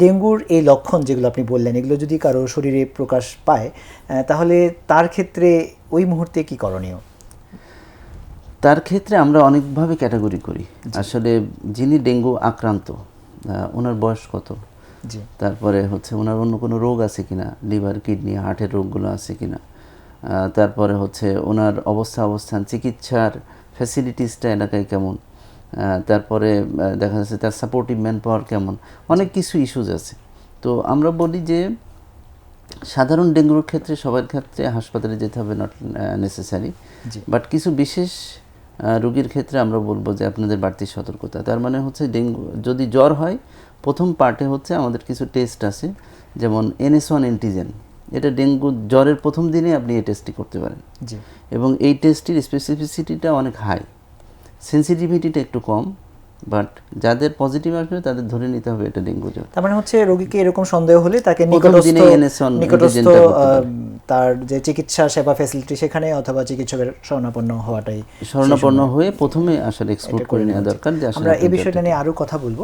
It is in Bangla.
ডেঙ্গুর এই লক্ষণ যেগুলো আপনি বললেন এগুলো যদি কারও শরীরে প্রকাশ পায় তাহলে তার ক্ষেত্রে ওই মুহূর্তে কি করণীয়? তার ক্ষেত্রে আমরা অনেকভাবে ক্যাটাগরি করি। আসলে যিনি ডেঙ্গু আক্রান্ত ওনার বয়স কত? তারপরে হচ্ছে ওনার অন্য কোনো রোগ আছে কিনা? লিভার কিডনি হার্টের রোগগুলো আছে কিনা? তারপরে হচ্ছে ওনার অবস্থা অবস্থান চিকিৎসার ফ্যাসিলিটিসটা এলাকায় কেমন? তারপরে দেখা যাচ্ছে তার সাপোর্টিভ ম্যান পাওয়ার কেমন? অনেক কিছু ইস্যুজ আছে। তো আমরা বলি যে সাধারণ ডেঙ্গুর ক্ষেত্রে সবার ক্ষেত্রে হাসপাতালে যেতে হবে নট নেসেসারি বাট কিছু বিশেষ রোগীর ক্ষেত্রে আমরা বলব যে আপনাদের বাড়তি সতর্কতা। তার মানে হচ্ছে ডেঙ্গু যদি জ্বর হয় প্রথম পার্টে হচ্ছে আমাদের কিছু টেস্ট আছে যেমন এনএস ওয়ান অ্যান্টিজেন এটা ডেঙ্গু জ্বরের প্রথম দিনে আপনি এই টেস্টটি করতে পারেন। এবং এই টেস্টটির স্পেসিফিসিটিটা অনেক হাই সেন্সিটিভিটিটা একটু কম বাট যাদের পজিটিভ আসবে তাদের ধরে নিতে হবে এটা ডেঙ্গু জ্বর। তার মানে হচ্ছে রোগীকে এরকম সন্দেহ হলে তাকে নিকটস্থ নিকটস্থ তার যে চিকিৎসা সেবা ফ্যাসিলিটি সেখানে অথবা চিকিৎসকের শরণাপন্ন হওয়াটাই শরণাপন্ন হয়ে প্রথমে আসলে এক্সপ্লোর করে নেওয়া দরকার যে আমরা এই বিষয়টা নিয়ে আরও কথা বলব।